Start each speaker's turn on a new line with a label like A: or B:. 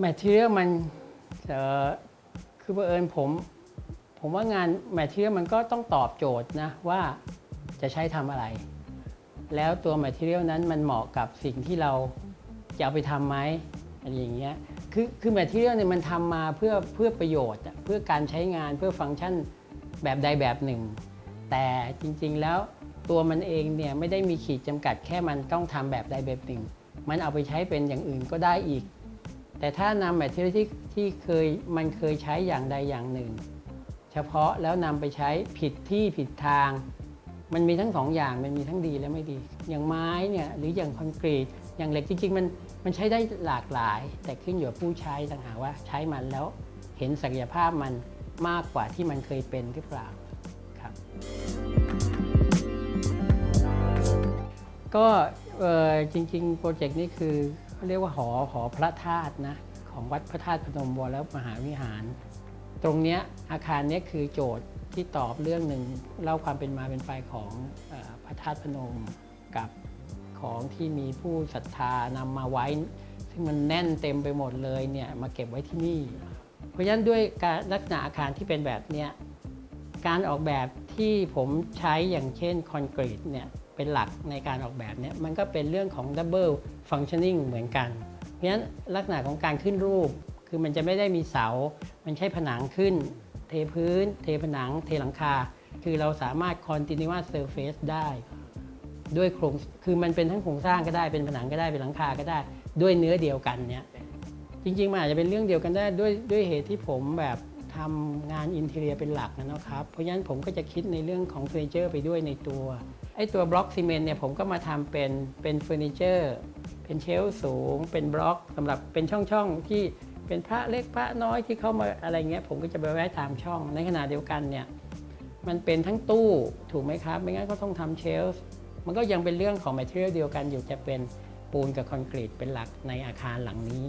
A: แมทเทียลมันคือบังเอิญผม ผมว่างานแมทเทียลมันก็ต้องตอบโจทย์นะว่าจะใช้ทำอะไร แล้วตัวแมทเทียลนั้นมันเหมาะกับสิ่งที่เราจะเอาไปทำไหมอะไรอย่างเงี้ยคือคือแมทเทียลเนี่ยมันทำมาเพื่อเพื่อประโยชน์เพื่อการใช้งานเพื่อฟังก์ชันแบบใดแบบหนึ่ง แต่จริงๆแล้วตัวมันเองเนี่ยไม่ได้มีขีดจำกัดแค่มันต้องทำแบบใดแบบหนึ่ง มันเอาไปใช้เป็นอย่างอื่นก็ได้อีก แต่ถ้านำแมทเทียลที่ที่เคยมันเคยใช้อย่างใดอย่างหนึ่ง เฉพาะแล้วนำไปใช้ผิดที่ผิดทาง มันมีทั้งสองอย่างมันมีทั้งดีและไม่ดี อย่างไม้เนี่ยหรืออย่างคอนกรีต อย่างเหล็กจริงๆมันมันใช้ได้หลากหลาย แต่ขึ้นอยู่กับผู้ใช้ต่างหากว่าใช้มันแล้วเห็นศักยภาพมันมากกว่าที่มันเคยเป็นหรือเปล่าครับ ก็จริงๆ โปรเจกต์นี้คือ เขาเรียกว่าหอหอพระธาตุนะของวัดพระธาตุพนมวรมหาวิหาร ตรงนี้อาคารนี้คือโจทย์ที่ตอบเรื่องหนึ่งเล่าความเป็นมาเป็นไปของอพระธาตุพนมกับของที่มีผู้ศรัทธานำมาไว้ ซึ่งมันแน่นเต็มไปหมดเลยเนี่ยมาเก็บไว้ที่นี่ เพราะฉะนั้นด้วยการลักษณะอาคารที่เป็นแบบเนี้ย การออกแบบที่ผมใช้อย่างเช่นคอนกรีตเนี่ยเป็นหลักในการออกแบบเนี่ยมันก็เป็นเรื่องของ Double Functioning เหมือนกัน เพราะฉะนั้นลักษณะของการขึ้นรูป คือมันจะไม่ได้มีเสา มันใช้ผนังขึ้น เทพื้น เทผนัง เทหลังคา คือเราสามารถ continuous surface ได้ ด้วยโครงคือมันเป็นทั้งโครงสร้างก็ได้เป็นผนังก็ได้เป็นหลังคาก็ได้ ด้วยเนื้อเดียวกันเนี่ยจริงๆมันอาจจะเป็นเรื่องเดียวกันได้ด้วยด้วยเหตุที่ผมแบบ ทำงานอินเทเรียเป็นหลักนะครับ เพราะฉะนั้นผมก็จะคิดในเรื่องของเฟอร์นิเจอร์ไปด้วยในตัว ไอ้ตัวบล็อกซีเมนต์เนี่ยผมก็มาทำเป็นเป็นเฟอร์นิเจอร์ เป็นเชลฟ์สูง เป็นบล็อกสำหรับเป็นช่องๆที่เป็นพระเล็กพระน้อยที่เข้ามาอะไรเงี้ยผมก็จะไปไว้ตามช่อง ในขณะเดียวกันเนี่ยมันเป็นทั้งตู้ถูกไหมครับ ไม่งั้นก็ต้องทำเชลฟ์มันก็ยังเป็นเรื่องของ material เดียวกันอยู่จะเป็นปูนกับคอนกรีตเป็นหลักในอาคารหลังนี้